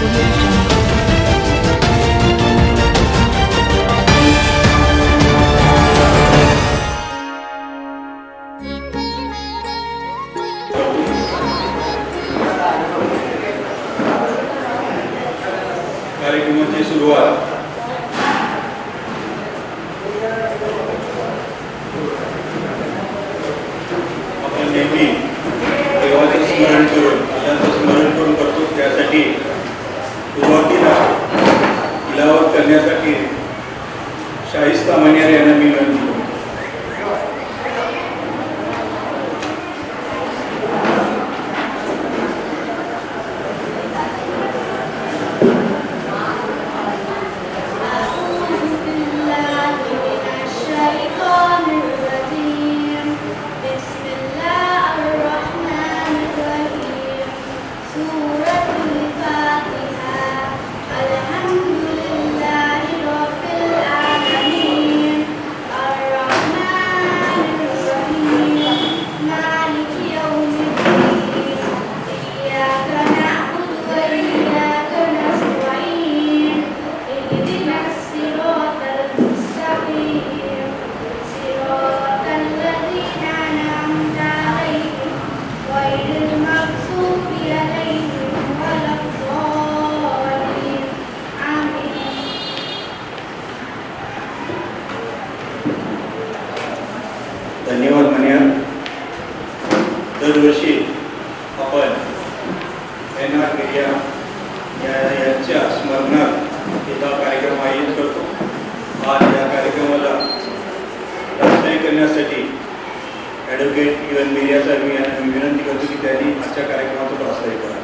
We'll आज या कार्यक्रमाला राष्ट्रीय करण्यासाठी ॲडव्होकेट यू मीडियाचा यांना मी विनंती करतो की त्यांनी आजच्या कार्यक्रमाचं प्रास्ताविक करा.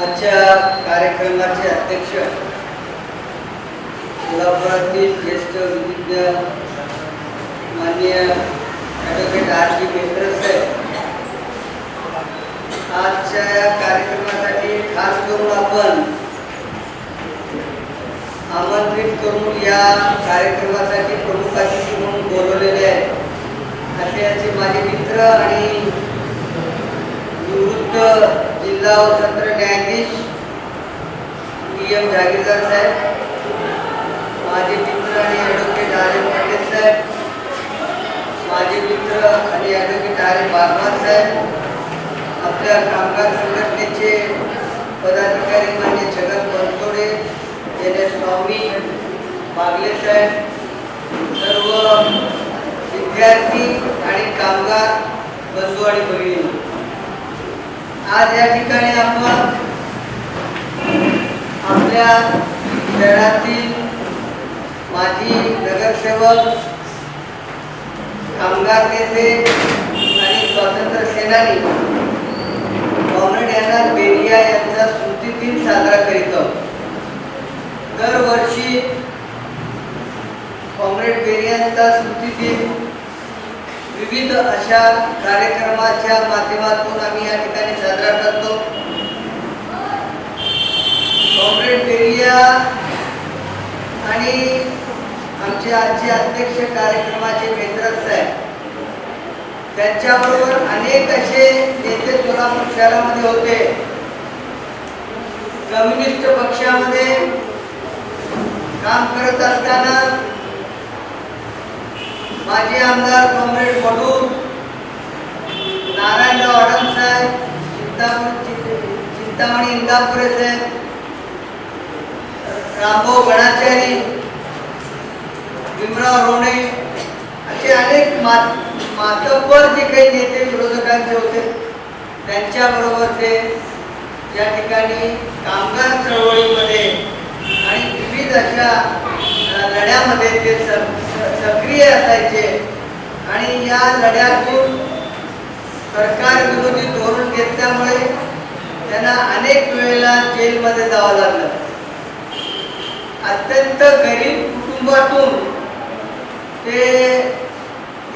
आजच्या कार्यक्रमाचे अध्यक्ष कोल्हापुरातील ज्येष्ठ विधिज्ञ माननीय ॲडव्होकेट आर जी मेहतर साहेब आजच्या या कार्यक्रमासाठी खास करून आपण आमंत्रित करून या कार्यक्रमासाठी प्रमुख अतिथी म्हणून बोलवलेले आहे असे याचे माझे मित्र आणि निवृत्त जिल्हा व सत्र न्यायाधीश डी एम जागीरदार साहेब माझे मित्र आणि ॲडव्होकेट आर एम पाटील साहेब माझे मित्र आणि ॲडव्होकेट आर एम बागवान साहेब आपल्या कामगार संघटनेचे पदाधिकारी मान्य छगन बनसोडे एन एस स्वामी बागले साहेब सर्व विद्यार्थी आणि कामगार बंधू आणि भगिनी आज या ठिकाणी आपण आपल्या शहरातील माजी नगरसेवक कामगार नेते आणि स्वातंत्र्य सेनानी. कॉम्रेड यांना बेरिया यांचा स्मृती दिन साजरा करीत आहोत. दरवर्षी कॉम्रेड बेरियांचा स्मृती दिन विविध अशा कार्यक्रमाच्या माध्यमातून आम्ही या ठिकाणी साजरा करतो. कॉम्रेड बेरिया आणि आमचे आजचे अध्यक्ष कार्यक्रमाचे मित्रच साहेब त्यांच्याबरोबर अनेक असे नेते सोलापूर शहरामध्ये होते. कम्युनिस्ट पक्षामध्ये काम करत असताना माजी आमदार कॉम्रेड बडू नारायणराव आडम साहेब चिंतामणी चिंतामणी इंदापुरे साहेब रामभाऊ गणाचारी भीमराव रोणे असे अनेक मात मातब्बर जे काही नेते विरोधकांचे होते त्यांच्याबरोबर ते या ठिकाणी कामगार चळवळीमध्ये आणि विविध अशा लढ्यामध्ये ते सक्रिय असायचे. आणि या लढ्यातून सरकार विरोधी धोरण घेतल्यामुळे त्यांना अनेक वेळेला जेलमध्ये जावं लागलं. अत्यंत गरीब कुटुंबातून ते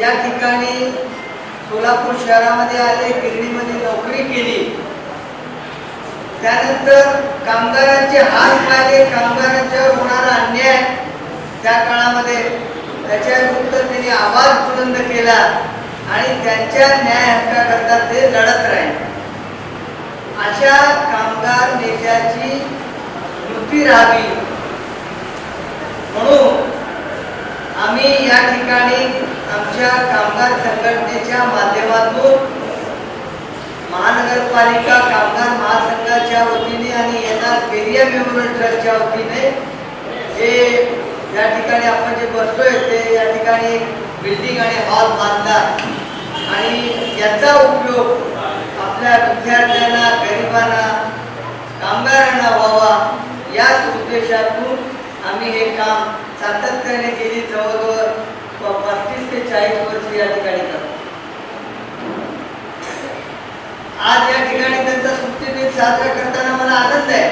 या ठिकाणी सोलापूर शहरामध्ये आले गिरणीमध्ये नोकरी केली. त्यानंतर कामगारांचे हात पाहिले. कामगारांच्यावर होणारा अन्याय त्या काळामध्ये त्याच्याविरुद्ध त्यांनी आवाज बुलंद केला आणि त्यांच्या न्याय हक्काकरता ते लढत राहिले. अशा कामगार नेत्याची स्मृती राहावी म्हणून आम्ही या ठिकाणी आमच्या कामगार संघटनेच्या माध्यमातून महानगरपालिका कामगार महासंघाच्या वतीने आणि येणार पेरिया मेमोरियल ट्रस्टच्या वतीने हे या ठिकाणी आपण जे बसतोय ते या ठिकाणी बिल्डिंग आणि हॉल बांधला आणि याचा उपयोग आपल्या विद्यार्थ्यांना गरिबांना कामगारांना व्हावा याच उद्देशातून आम्ही हे काम सातत्याने गेली जवळजवळ पस्तीस ते चाळीस वर्ष या ठिकाणी आज या ठिकाणी त्यांचा सुट्टीदिन साजरा करताना मला आनंद आहे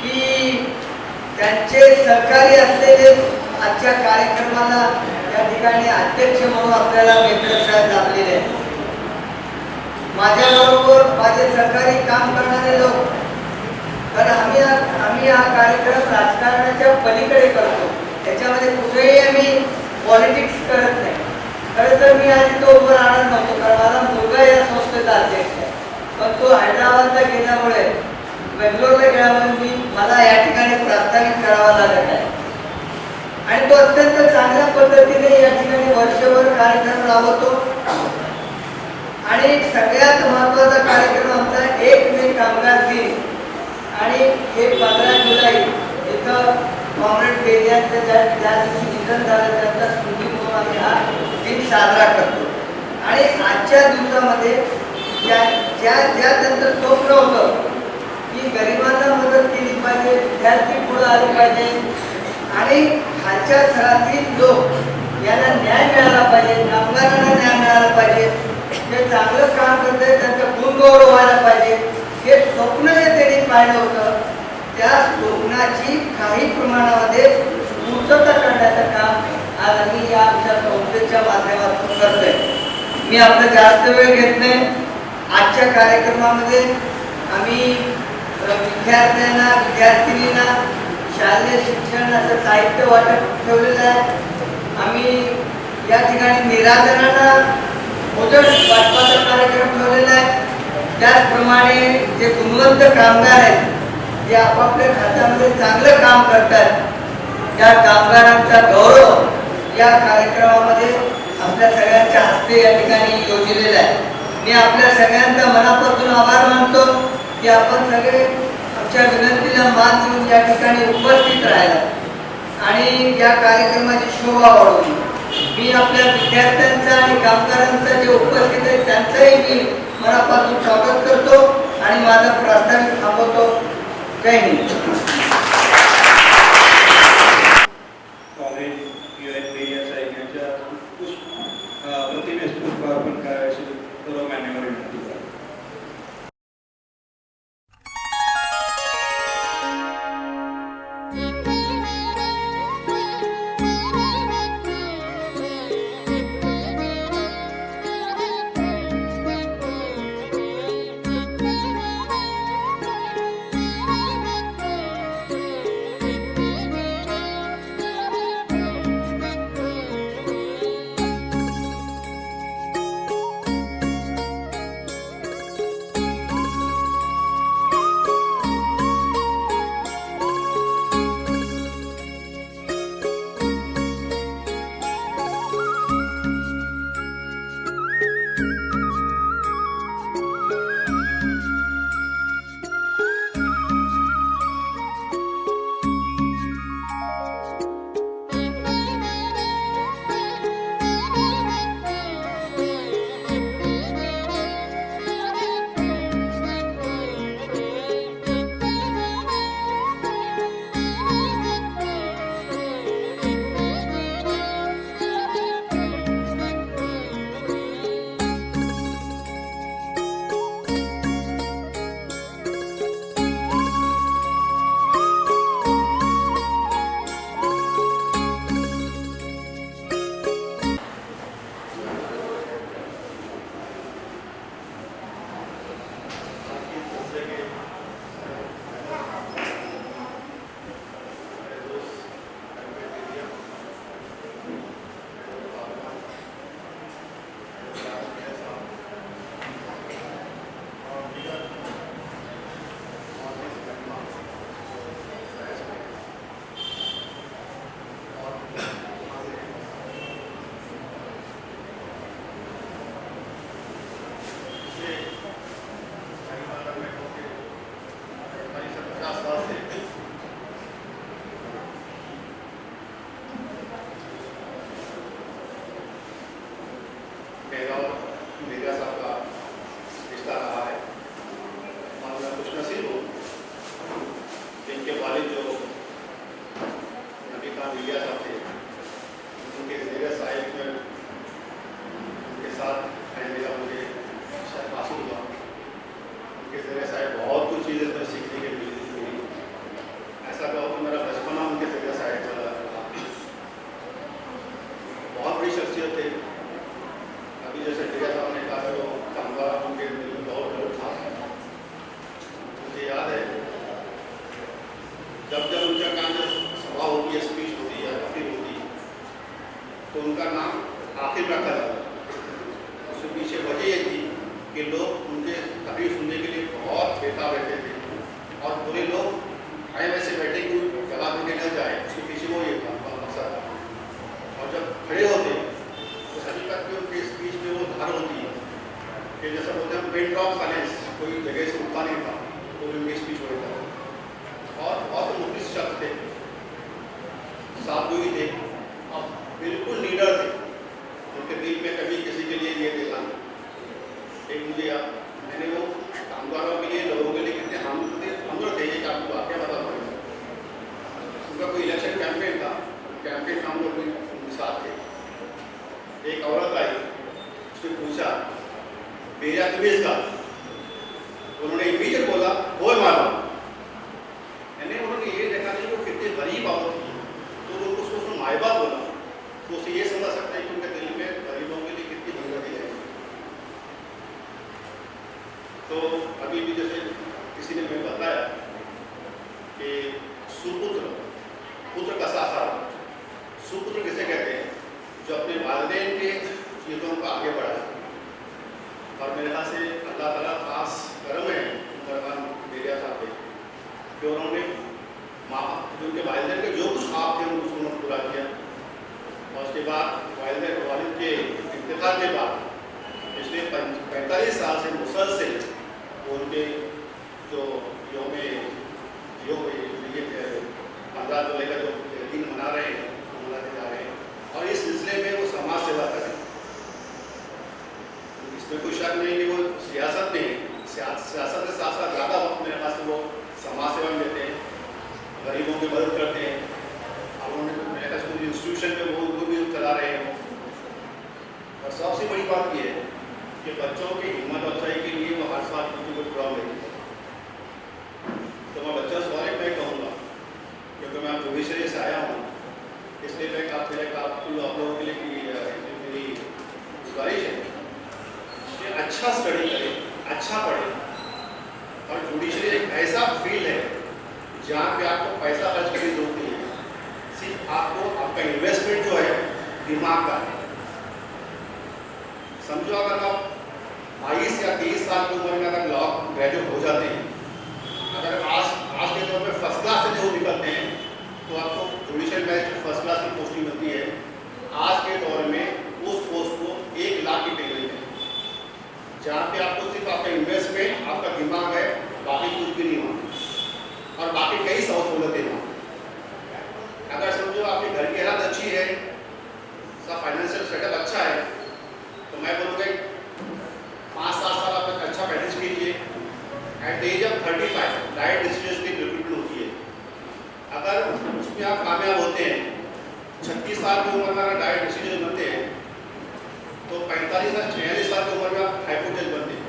की त्यांचे सहकारी असलेले आजच्या कार्यक्रमाला या ठिकाणी अध्यक्ष म्हणून आपल्याला मित्र साहेब लाभलेले आहेत. माझ्याबरोबर माझे सरकारी काम करणारे लोक तर आम्ही आम्ही हा कार्यक्रम राजकारणाच्या पलीकडे करतो. त्याच्यामध्ये कुठेही आम्ही पॉलिटिक्स करत नाही. खरं तर मी आज तो उभं राहणार नव्हतो कारण माझा मुलगा या संस्थेचा अध्यक्ष आहे. पण तो हैदराबादला गेल्यामुळे बेंगलोरला गेल्यामुळे मी मला या ठिकाणी प्रास्ताविक करावा लागत आहे. आणि तो अत्यंत चांगल्या पद्धतीने या ठिकाणी वर्षभर कार्यक्रम राबवतो. आणि सगळ्यात महत्त्वाचा कार्यक्रम आमचा एक मे कामगार दिन. आणि हे पंधरा जुलै इथं कॉम्रेड पेरियांचं ज्या ज्या दिवशी निधन झालं त्यांचा स्मृती म्हणून आम्ही हा दिन साजरा करतो. आणि आजच्या दिवसामध्ये ज्या ज्या ज्या त्यांचं स्वप्न होतं की गरिबांना मदत केली पाहिजे विद्यार्थी पुढं आले पाहिजे आणि खालच्या थरातील लोक यांना न्याय मिळाला पाहिजे कामगारांना न्याय मिळाला पाहिजे जे चांगलं काम करते त्यांचा गुणगौरव व्हायला पाहिजे हे स्वप्न जे त्यांनी पाहिलं होतं. त्या स्वप्नाची काही प्रमाणामध्ये पूर्तता करण्याचं काम आज आम्ही या आमच्या संस्थेच्या माध्यमातून करतोय. मी आपलं जास्त वेळ घेत नाही. आजच्या कार्यक्रमामध्ये आम्ही विद्यार्थ्यांना विद्यार्थिनींना शालेय शिक्षणाचं साहित्य वाटप ठेवलेलं आहे. आम्ही या ठिकाणी निराधनाला मोदक वाटपाचा कार्यक्रम ठेवलेला आहे. त्याचप्रमाणे जे गुणवंत कामगार आहेत जे आपापल्या खात्यामध्ये चांगलं काम करतात त्या कामगारांचा गौरव या कार्यक्रमामध्ये आपल्या सगळ्यांच्या हस्ते या ठिकाणी योजलेला आहे. मी आपल्या सगळ्यांचा मनापासून आभार मानतो की आपण सगळे आमच्या विनंतीला मान देऊन या ठिकाणी उपस्थित राहिला. आणि या कार्यक्रमाची शोभा वाढवली. मी आपल्या विद्यार्थ्यांचा आणि कामगारांचा जे उपस्थित आहे त्यांचंही मी मनापासून स्वागत करतो आणि माझा प्रास्ताविक थांबवतो. जय हिंद. था कैंपेन हम लोग थे एक औरत आई उसने पूछा मेरा तुम्हें का इंतकाल के बाद, पिछले पैंतालीस साल से मुसलसिल उनके जो योग ये पंद्रह जुलाई का जो दिन मना रहे हैं मनाते जा रहे हैं, और इस सिलसिले में वो समाज सेवा करें इसमें कोई शक नहीं कि वो सियासत में सियासत के साथ साथ ज़्यादा वक्त मेरे पास वो समाज सेवा में देते हैं, गरीबों की मदद करते हैं। और उन्होंने इंस्टीट्यूशन में वो उनको भी चला रहे हैं। और सबसे बड़ी बात यह है कि बच्चों की हिम्मत अफजाई के लिए वो हर साल कुछ कुछ प्रोग्राम लेते हैं तो मैं बच्चों सवाल एक मैं कहूँगा, क्योंकि मैं जुडिशरी से आया हूँ, इसलिए मैं आप मेरे आप लोगों के लिए मेरी गुजारिश है कि अच्छा स्टडी करें अच्छा पढ़ें, और जुडिशरी एक ऐसा फ़ील्ड है जहाँ पे आपको पैसा खर्च करने की ज़रूरत नहीं है। सिर्फ़ आपको, आपका इन्वेस्टमेंट जो है, दिमाग का है। समझो, अगर आप बाईस या तेईस साल की उम्र में अगर लॉ ग्रेजुएट हो जाते हैं, अगर आज आज के दौर में फ़र्स्ट क्लास से जो निकलते हैं तो आपको जुडिशियल मैच में फ़र्स्ट क्लास की पोस्टिंग मिलती है। आज के दौर में उस पोस्ट को एक लाख की पे है। जहाँ पे आपको सिर्फ़ आपका इन्वेस्टमेंट आपका दिमाग है, बाकी कुछ भी नहीं वहाँ और बाकी कई सौ सहूलतें वहाँ अगर समझो, आपके घर की हालत अच्छी है, सब फाइनेंशियल सेटअप अच्छा है मैं बोलूँगा पाँच सात साल आप एक अच्छा मैनेज कीजिए at age of thirty five right decision की बिल्कुल होती है। अगर उसमें आप कामयाब होते हैं, छत्तीस साल की उम्र में अगर डाइट डिसीज़न बनते हैं तो पैंतालीस या छियालीस साल की उम्र में आप हाइपोटेज बनते हैं।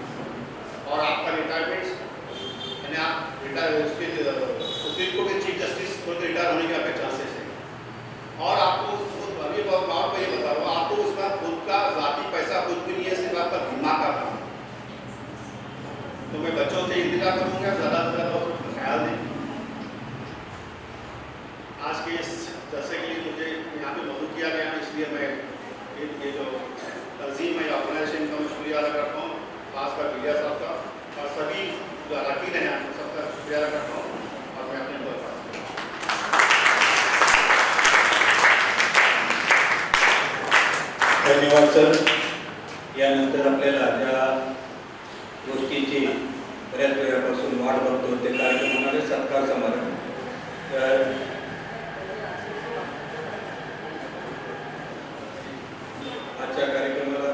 आजच्या कार्यक्रमाला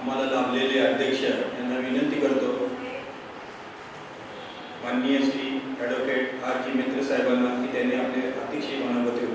आम्हाला लाभलेले अध्यक्ष यांना विनंती करतो. माननीय श्री ॲडव्होकेट आर जी मित्र साहेबांना की त्यांनी आपले अतिशय मनोगती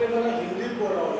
প্রত্যেকটা হিন্দির পড়া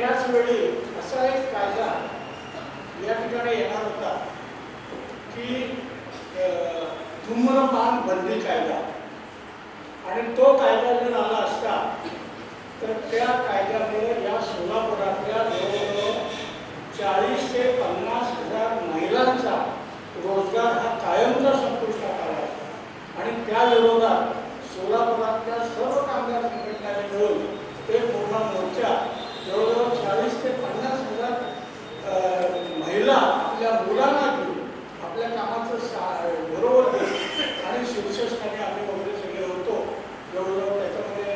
त्याच वेळी असा एक कायदा या ठिकाणी येणार होता की धुम्रपान बंदी कायदा. आणि तो कायदा जर आला असता तर त्या कायद्यामुळे या सोलापुरातल्या जवळजवळ चाळीस ते पन्नास हजार महिलांचा रोजगार हा कायमचा संपुष्टात आला असता आणि त्या विरोधात सोलापुरातल्या सर्व कामगार संघटनांनी मिळून ते पूर्ण मोर्चा जवळजवळ चाळीस ते पन्नास हजार महिला आपल्या मुलांना घेऊन आपल्या कामाचं सा बरोबर आणि शीर्षस्थानी आम्ही वगैरे सगळे होतो. जवळजवळ त्याच्यामध्ये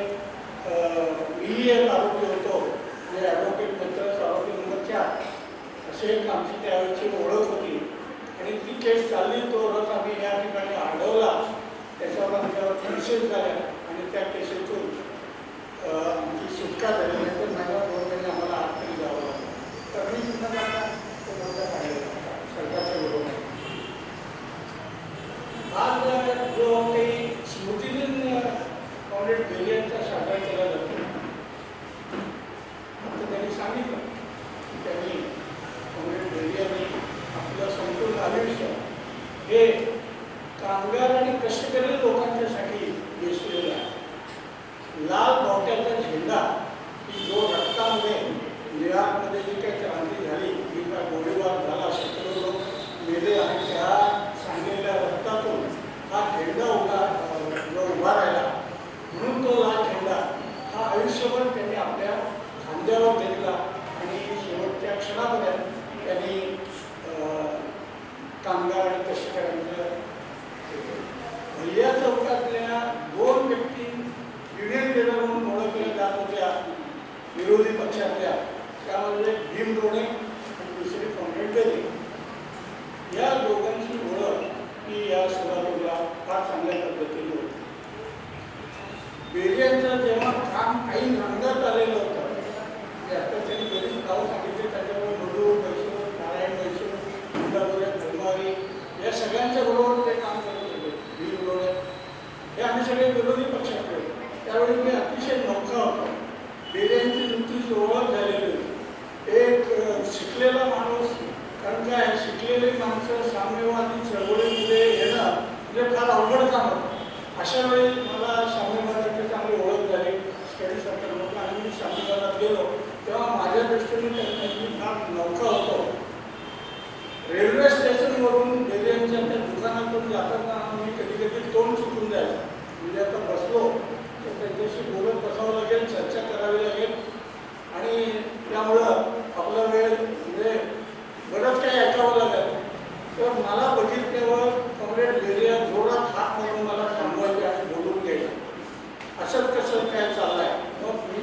मीही एक आरोपी होतो. म्हणजे ॲडव्होकेट पंचायत आरोपी नंबर चार. असे एक आमची त्यावेळेची ओळख होती. आणि ती केस चालली तो रथ आम्ही या ठिकाणी अडवला त्याच्यावर आमच्यावर केसेस झाल्या. आणि त्या केसेतून सुटका झाली तर मला कोणतरी आम्हाला आखरी जावं लागलं तर मी सुद्धा त्यांना तो मुद्दा काढलेला सरकारच्या विरोधात आज जो काही स्मृतीतून कॉम्रेड बेलियनचा साठा केला जातो आता त्यांनी सांगितलं की त्यांनी कॉम्रेड बेलियनने आपलं संपूर्ण आयुष्य हे गेलो तेव्हा माझ्या दृष्टीने त्यांना मी फार नौका होतो. रेल्वे स्टेशनवरून बेरियांच्या त्या दुकानातून जाताना मी कधी कधी तोंड चुकून जायचं. म्हणजे आता बसलो तर त्यांच्याशी बोलत बसावं लागेल चर्चा करावी लागेल. आणि त्यामुळं आपला वेळ म्हणजे बरंच काही ऐकावं लागेल. तर मला बघितल्यावर कॉम्रेड बेरिया जोरात हात मारून मला थांबवायचे आणि बोलून घ्यायचं. असं कसं काय चाललंय. मग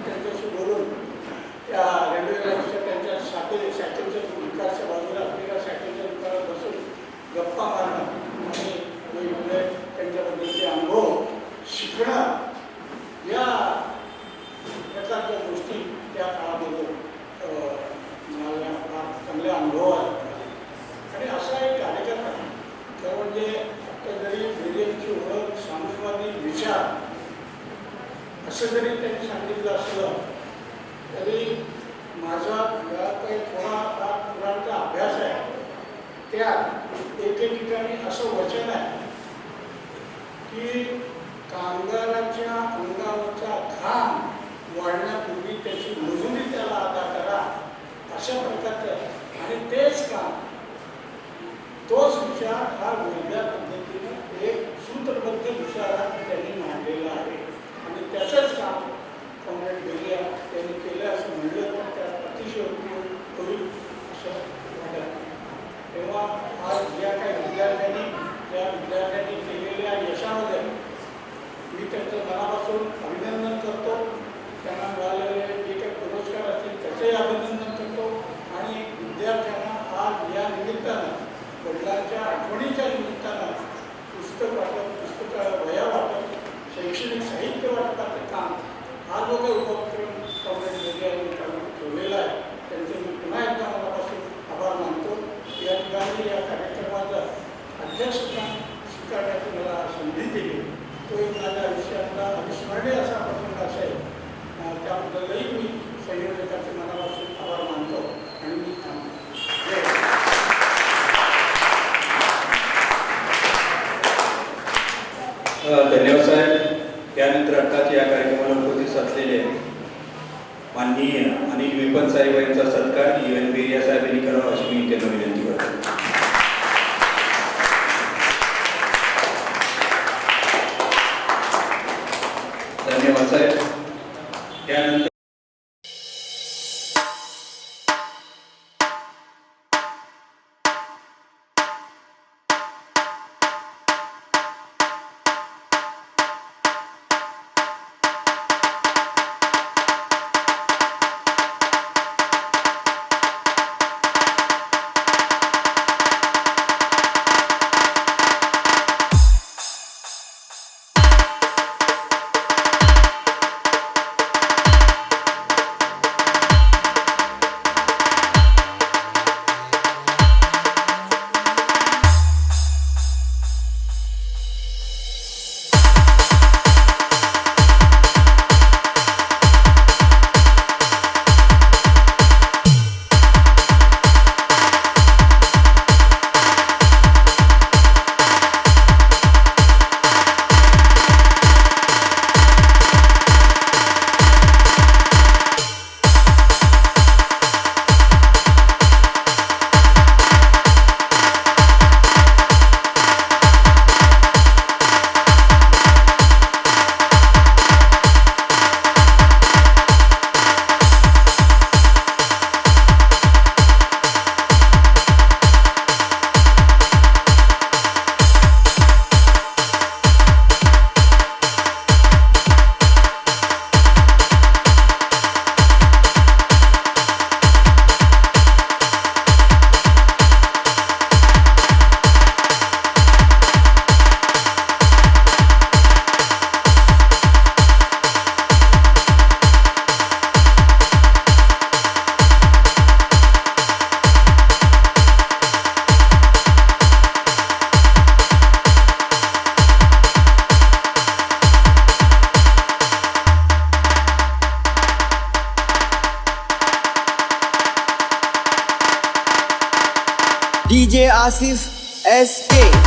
त्या रेल्वेच्या त्यांच्या शाखे शाखेच्या विकासच्या बाजूला आफ्रिका शाखेच्या दुकानात बसून गप्पा मारणं आणि वेगवेगळे त्यांच्याबद्दलचे अनुभव शिकणं या प्रकारच्या गोष्टी त्या काळामध्ये मला फार चांगले अनुभव आहेत आणि असा एक कार्यकर्ता तर म्हणजे जरी वेगळ्यांची ओळख साम्यवादी विचार असं जरी त्यांनी सांगितलं असलं तरी माझा या काही थोडा पुराणचा अभ्यास आहे. त्या एके ठिकाणी असं वचन आहे की कामगाराच्या अंगावरचा घाम वाढण्यापूर्वी त्याची मजुरी त्याला अदा करा. अशा प्रकारचं आणि तेच काम तोच विचार हा वेगळ्या पद्धतीने एक सूत्रबद्ध विचारात त्यांनी मांडलेला आहे. आणि त्याचंच काम कॉम्रेड बेलिया यांनी केलं असं म्हणलं तर त्यात अतिशय उपयोग होईल असं वाटत तेव्हा आज ज्या काही विद्यार्थ्यांनी त्या विद्यार्थ्यांनी केलेल्या यशामध्ये मी त्यांचं मनापासून अभिनंदन करतो त्यांना मिळालेले जे काही पुरस्कार असतील त्याचंही अभिनंदन करतो आणि विद्यार्थ्यांना आज या निमित्तानं वडिलांच्या आठवणीच्या निमित्तानं पुस्तक वाटप पुस्तक वया वाटप शैक्षणिक साहित्य वाटपाचं काम हा जो काही उपक्रम कॉम्रेड यांनी ठेवलेला आहे त्यांचे मी पुन्हा एकदा मनापासून आभार मानतो. या ठिकाणी या कार्यक्रमाचा अध्यक्षस्थान स्वीकारण्याची मला संधी दिली. तो एक माझ्या आयुष्यातला अविस्मरणीय असा प्रसंग असेल त्याबद्दलही मी संयोजकाचे मनापासून आभार मानतो आणि मी थांबतो. धन्यवाद साहेब. त्यानंतर आत्ताच या कार्यक्रम उपस्थित असलेले माननीय अनिल विपत साहेब यांचा सत्कार यू एन बेरिया साहेब यांनी करावा अशी मी त्यांना विनंती करतो. धन्यवाद साहेब. त्यानंतर Massive SP.